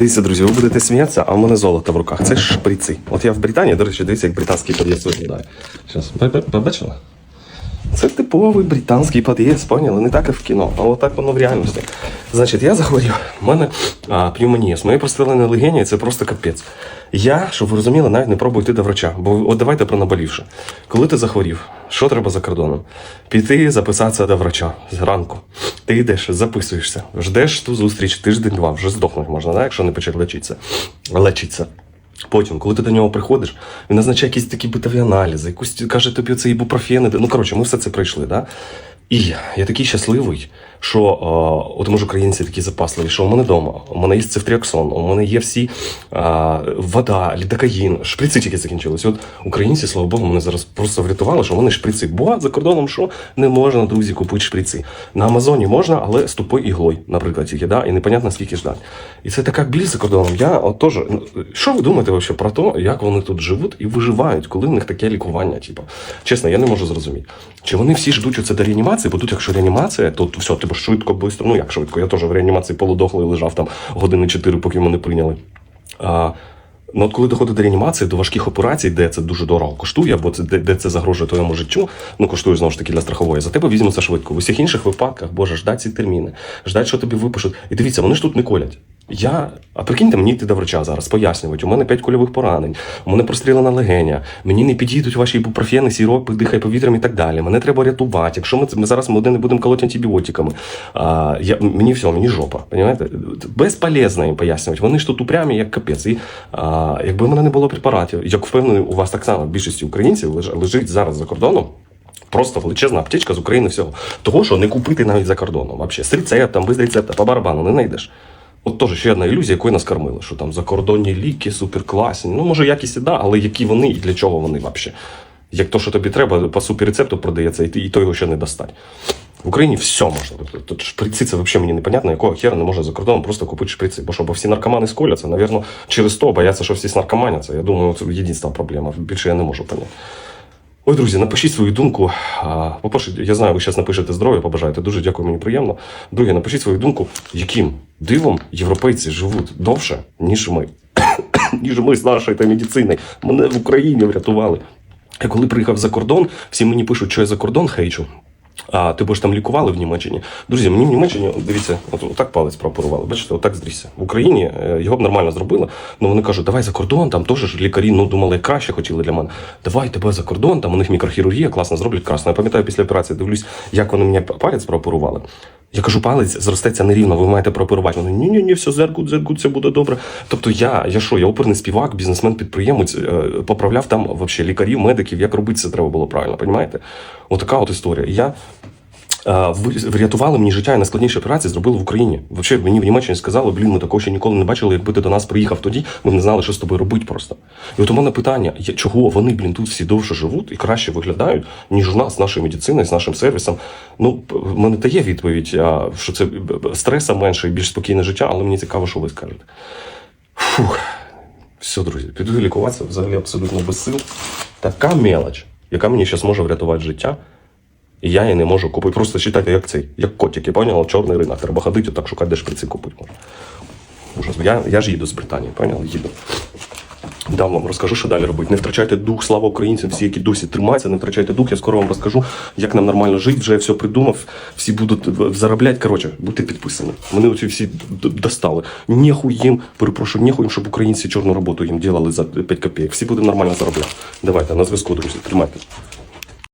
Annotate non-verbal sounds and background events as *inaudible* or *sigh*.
Дивіться, друзі, ви будете сміятися, а в мене золото в руках. Це шприци. От я в Британії, до речі, дивіться, як британський під'їзд виглядає. Зараз, побачили? Це типовий британський під'їзд, поняли? Не так, як в кіно, а отак воно в реальності. Значить, я захворів, в мене а, пневмонія. З моєю простреленою легені це просто капець. Я, щоб ви розуміли, навіть не пробую йти до врача. Бо от давайте про наболівше. Коли ти захворів, що треба за кордоном? Піти записатися до врача зранку. Ти йдеш, записуєшся, ждеш ту зустріч тиждень-два, вже здохнути можна, да? якщо не почав лечитися. Лечиться. Потім, коли ти до нього приходиш, він назначає якісь такі битові аналізи, якусь каже тобі це ібупрофени. Ну коротше, ми все це пройшли. Да? І я такий щасливий, що о, от може українці такі запасливі, що у мене вдома, у мене є цифтріаксон, у мене є всі а, вода, лідокаїн, шприци тільки закінчились. От українці, слава Богу, мене зараз просто врятували, що вони шприци. Бо за кордоном що не можна, друзі, купити шприци. На Амазоні можна, але з тупою іглою, наприклад, тільки, да? і непонятно скільки ждати. І це така біль за кордоном. Я от теж, ну, що ви думаєте вообще про те, як вони тут живуть і виживають, коли в них таке лікування? Типу? Чесно, я не можу зрозуміти. Чи вони всі ждуть оце до реанімації, бо тут, якщо реанімація, то все, типу, швидко, швидко, ну як швидко, я теж в реанімації полудохлий лежав там години 4, поки мене прийняли. А, Ну, от коли доходить до реанімації, до важких операцій, де це дуже дорого коштує, або це де, де це загрожує твоєму життю, ну коштує знову ж таки для страхової. За тебе візьмуться швидко. В усіх інших випадках, боже, ждать ці терміни, ждать, що тобі випишуть. І дивіться, вони ж тут не колять. Я, а прикиньте, мені йти до врача зараз, пояснюють, у мене п'ять кульових поранень, у мене прострілена легеня, мені не підійдуть ваші ібупрофени, сіропи, дихай повітрям і так далі. Мене треба рятувати. Якщо ми, ми зараз ми не будемо колоти антибіотиками, а, я, мені все, мені жопа. Понимаєте? Безполезно їм пояснювати. Вони ж тут упрямі, як капець. І а, якби в мене не було препаратів, як впевнений, у вас так само більшості українців леж- лежить зараз за кордоном. Просто величезна аптечка з України всього. Того, що не купити навіть за кордоном. Вообще, з рецептом, без рецепта, по барабану не знайдеш. От теж ще одна ілюзія, якою нас кормили, що там закордонні ліки суперкласні. Ну, може, якість і да, але які вони і для чого вони взагалі? Як то, що тобі треба, по суперрецепту продається, і, ти, і то його ще не достать. В Україні все можна. Тобто, Тут шприці це взагалі мені непонятно, якого хера не можна за кордоном просто купити шприці. Бо що, бо всі наркомани сколяться, навірно, через то бояться, що всі снаркоманяться. Я думаю, це єдина проблема. Більше я не можу поняти. Ой, друзі, напишіть свою думку. По-перше, я знаю, ви зараз напишете здоров'я, побажаєте. Дуже дякую, мені приємно. Друге, напишіть свою думку, яким дивом європейці живуть довше, ніж ми. *coughs* ніж ми з нашою та медициною. Мене в Україні врятували. Я коли приїхав за кордон, всі мені пишуть, що я за кордон хейчу. А ти бо ж там лікували в Німеччині. Друзі, мені в Німеччині, дивіться, от, отак палець пропорували. Бачите, отак здрісся. В Україні е, його б нормально зробили. Ну вони кажуть, давай за кордон, там теж лікарі ну, думали, краще хотіли для мене. Давай тебе за кордон, там у них мікрохірургія класно зроблять красно. Я пам'ятаю, після операції дивлюсь, як вони мені палець прооперували. Я кажу, палець зростеться нерівно, ви маєте прооперувати. Вони ні, ні, ні, все зергут, зергут, все буде добре. Тобто я, я що, я оперний співак, бізнесмен, підприємець, е, поправляв там вообще лікарів, медиків, як робити це треба було правильно, розумієте? Отака от історія. Я врятували мені життя і найскладніші операції зробили в Україні. Взагалі, мені в Німеччині сказали, блін, ми такого ще ніколи не бачили. Якби ти до нас приїхав тоді, ми не знали, що з тобою робити просто. І от у мене питання: чого вони, блін, тут всі довше живуть і краще виглядають, ніж у нас з нашою медициною, з нашим сервісом. Ну, в мене дає відповідь, що це стреса менше і більш спокійне життя, але мені цікаво, що ви скажете. Фух. Все, друзі, піду лікуватися взагалі абсолютно без сил. Така мелоч, яка мені зараз може врятувати життя. І я її не можу купити. Просто читайте, як цей, як котики, поняла? Чорний ринок. Треба ходити, так шукати, де шприці купити можна. Ужас. Я, я ж їду з Британії, поняли? Їду. Дам вам розкажу, що далі робити. Не втрачайте дух, слава українцям, всі, які досі тримаються, не втрачайте дух. Я скоро вам розкажу, як нам нормально жити. Вже я все придумав, всі будуть заробляти. Коротше, будьте підписані. Мене оці всі достали. Нехуй їм, перепрошую, нехуй їм, щоб українці чорну роботу їм ділили за 5 копійок. Всі будемо нормально заробляти. Давайте, на зв'язку, друзі, тримайте.